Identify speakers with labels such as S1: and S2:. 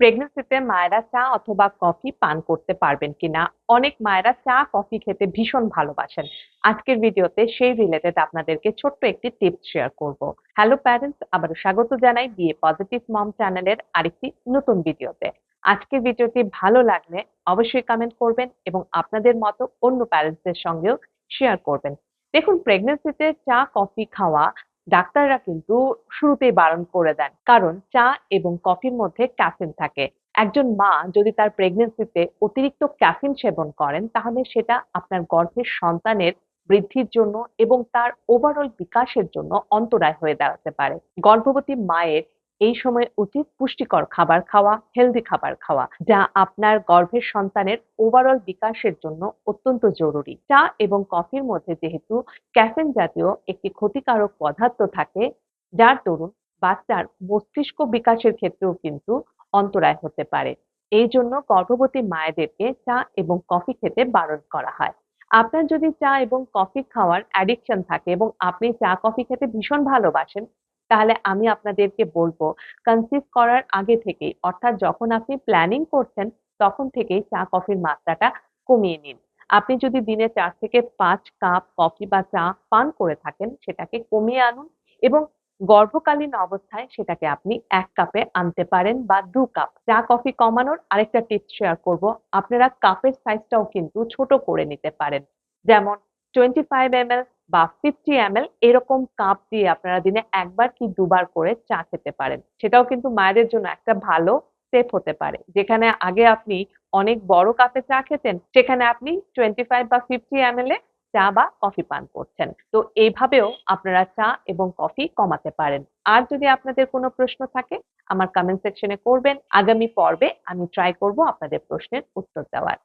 S1: প্রেগন্যান্সিতে মায়েরা চা অথবা কফি পান করতে পারবেন কিনা? অনেক মায়েরা চা, কফি খেতে ভীষণ ভালোবাসেন। আজকের ভিডিওতে সেই রিলেটেড আপনাদেরকে ছোট্ট একটি টিপস শেয়ার করব। হ্যালো প্যারেন্টস আবারও স্বাগত জানাই বিয়ে পজিটিভ মম চ্যানেলের আরেকটি নতুন ভিডিওতে। আজকের ভিডিওটি ভালো লাগলে অবশ্যই কমেন্ট করবেন এবং আপনাদের মতো অন্য প্যারেন্টসদের সঙ্গেও শেয়ার করবেন। দেখুন প্রেগনেন্সিতে চা, কফি খাওয়া ডাক্তাররা কিন্তু শুরুতেই বারণ করে দেন। কারণ চা এবং কফির মধ্যে ক্যাফিন থাকে। একজন মা যদি তার প্রেগনেন্সিতে অতিরিক্ত ক্যাফিন সেবন করেন, তাহলে সেটা আপনার গর্ভের সন্তানের বৃদ্ধির জন্য এবং তার ওভারঅল বিকাশের জন্য অন্তরায় হয়ে দাঁড়াতে পারে। গর্ভবতী মায়ের এই সময় উচিত পুষ্টিকর খাবার খাওয়া হেলদি খাবার খাওয়া, যা আপনার গর্ভের সন্তানের ওভারঅল বিকাশের জন্য অত্যন্ত জরুরি। চা এবং কফির মধ্যে যেহেতু ক্যাফেন জাতীয় একটি ক্ষতিকারক পদার্থ থাকে, যার দরুন বাচ্চার মস্তিষ্ক বিকাশের ক্ষেত্রেও কিন্তু অন্তরায় হতে পারে। এই জন্য গর্ভবতী মায়েদেরকে চা এবং কফি খেতে বারণ করা হয়। আপনার যদি চা এবং কফি খাওয়ার অ্যাডিকশন থাকে এবং আপনি চা, কফি খেতে ভীষণ ভালোবাসেন তাহলে আমি আপনাদেরকে বলব কনসিভ করার আগে থেকেই, অর্থাৎ যখন আপনি প্ল্যানিং করছেন, তখন থেকেই চা, কফির মাত্রাটা কমিয়ে নিন। আপনি যদি দিনে চার থেকে পাঁচ কাপ কফি বা চা পান করে থাকেন, সেটাকে কমিয়ে আনুন এবং গর্ভকালীন অবস্থায় সেটাকে আপনি এক কাপে আনতে পারেন বা দু কাপ চা, কফি কমানোর আরেকটা টিপস শেয়ার করব। আপনারা কাপের সাইজটাও কিন্তু ছোট করে নিতে পারেন। যেমন টোয়েন্টি ফাইভ এম বা ফিফটি এম এরকম কাপ দিয়ে আপনারা দিনে একবার কি দুবার করে চা খেতে পারেন। সেটাও কিন্তু মায়েদের জন্য একটা ভালো স্টেপ হতে পারে। যেখানে আগে আপনি অনেক বড় কাপে চা খেতেন, সেখানে আপনি টোয়েন্টি ফাইভ বা ফিফটি এম এ চা বা কফি পান করছেন। তো এইভাবেও আপনারা চা এবং কফি কমাতে পারেন। আর যদি আপনাদের কোনো প্রশ্ন থাকে, আমার কমেন্ট সেকশনে করবেন। আগামী পর্বে আমি ট্রাই করব আপনাদের প্রশ্নের উত্তর দেওয়ার।